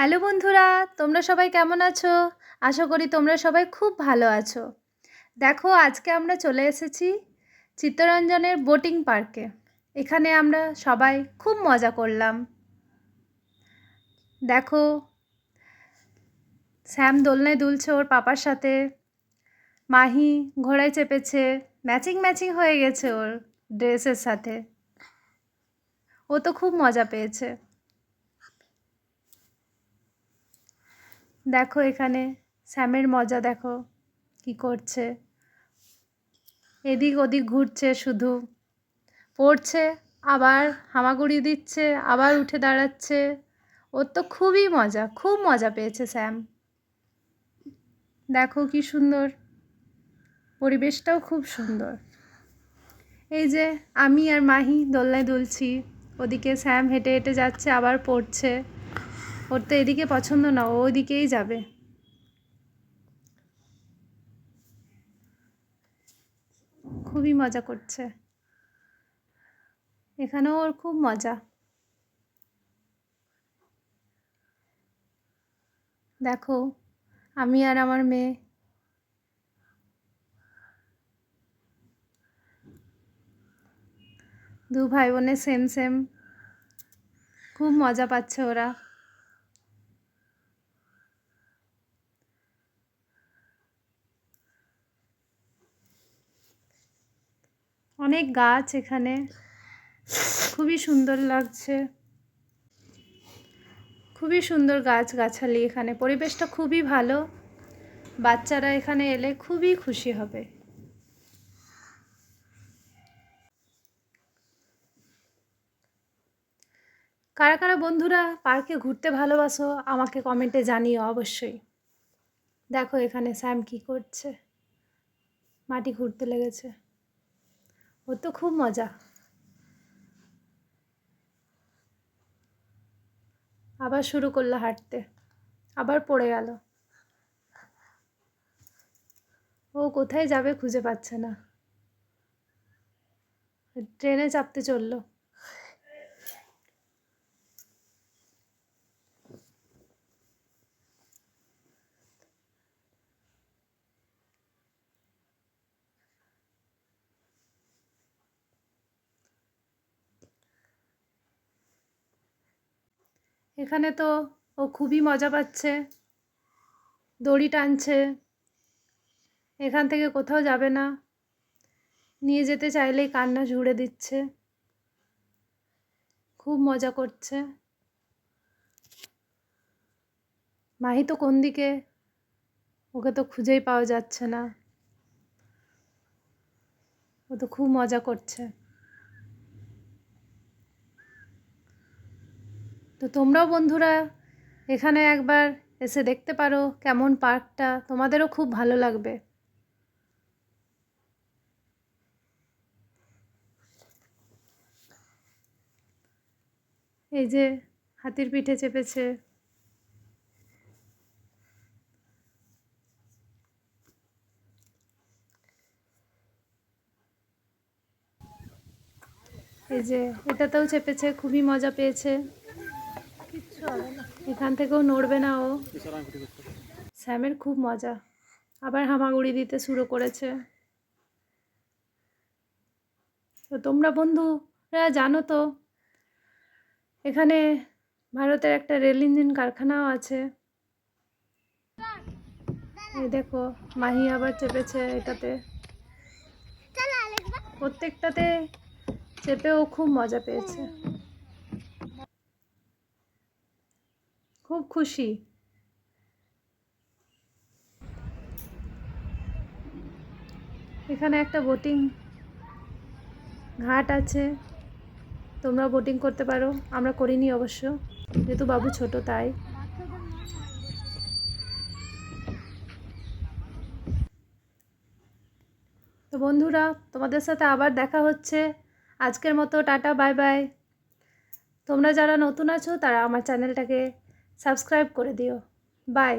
Hello বন্ধুরা, তোমরা সবাই কেমন আছো? আশা করি তোমরা সবাই খুব ভালো আছো। দেখো, আজকে আমরা চলে এসেছি চিত্তরঞ্জনের বোটিং পার্কে। এখানে আমরা সবাই খুব মজা করলাম। দেখো, শ্যাম দোলনায় দুলছে ওর পাপার সাথে। মাহি ঘোড়ায় চেপেছে। ম্যাচিং ম্যাচিং হয়ে গেছে ওর ড্রেসের সাথে। ও তো খুব মজা পেয়েছে। দেখো এখানে, স্যামের মজা দেখো, কি করছে। এদিক ওদিক ঘুরছে শুধু। পড়ছে, আবার হামাগুড়ি দিচ্ছে, আবার উঠে দাঁড়াচ্ছে। ওর তো খুবই মজা, খুব মজা পেয়েছে স্যাম। দেখো কি সুন্দর। পরিবেশটাও খুব সুন্দর। এই যে আমি আর মাহি দোলনায় দুলছি। ওদিকে স্যাম হেঁটে হেঁটে যাচ্ছে, আবার পড়ছে। ওর তো এদিকে পছন্দ না, ও ওইদিকেই যাবে। খুবই মজা করছে। এখানেও ওর খুব মজা। দেখো, আমি আর আমার মেয়ে। দু ভাই বোনের সেম সেম খুব মজা পাচ্ছে ওরা। অনেক গাছ এখানে। খুবই সুন্দর লাগছে। খুবই সুন্দর গাছ গাছালি এখানে। পরিবেশটা খুবই ভালো। বাচ্চারা এখানে এলে খুবই খুশি হবে। কারা কারা বন্ধুরা পার্কে ঘুরতে ভালোবাসো, আমাকে কমেন্টে জানিও অবশ্যই। দেখো এখানে স্যাম কি করছে। মাটি ঘুরতে লেগেছে। ওর তো খুব মজা। আবার শুরু করল হাঁটতে, আবার পড়ে গেল। ও কোথায় যাবে খুঁজে পাচ্ছে না। ট্রেনে চাপতে চলল। এখানে তো ও খুবই মজা পাচ্ছে। দড়ি টানছে। এখান থেকে কোথাও যাবে না। নিয়ে যেতে চাইলেই কান্না ঝুড়ে দিচ্ছে। খুব মজা করছে। মাহি তো কোন দিকে? ওকে তো খুঁজেই পাওয়া যাচ্ছে না। ও তো খুব মজা করছে। তো তোমরাও বন্ধুরা এখানে একবার এসে দেখতে পারো কেমন পার্কটা। তোমাদেরও খুব ভালো লাগবে। এই যে হাতির পিঠে চেপেছে। এই যে এটাতেও চেপেছে, খুবই মজা পেয়েছে। এখান থেকেও নড়বে না ও। স্যামের খুব মজা। আবার হামাগুড়ি দিতে শুরু করেছে। তো তোমরা বন্ধুরা জানো তো, এখানে ভারতের একটা রেল ইঞ্জিন কারখানাও আছে। এই দেখো, মাহি আবার চেপেছে এটাতে। প্রত্যেকটাতে চেপেও খুব মজা পেয়েছে। খুব খুশি। এখানে একটা বোটিং ঘাট আছে। তোমরা বোটিং করতে পারো। আমরা করিনি অবশ্য। যেহেতু বাবু ছোট, তাই। তো বন্ধুরা, তোমাদের সাথে আবার দেখা হচ্ছে। আজকের মতো টাটা, বাই বাই। তোমরা যারা নতুন আছো, তারা আমার চ্যানেলটাকে সাবস্ক্রাইব করে দিও। বাই।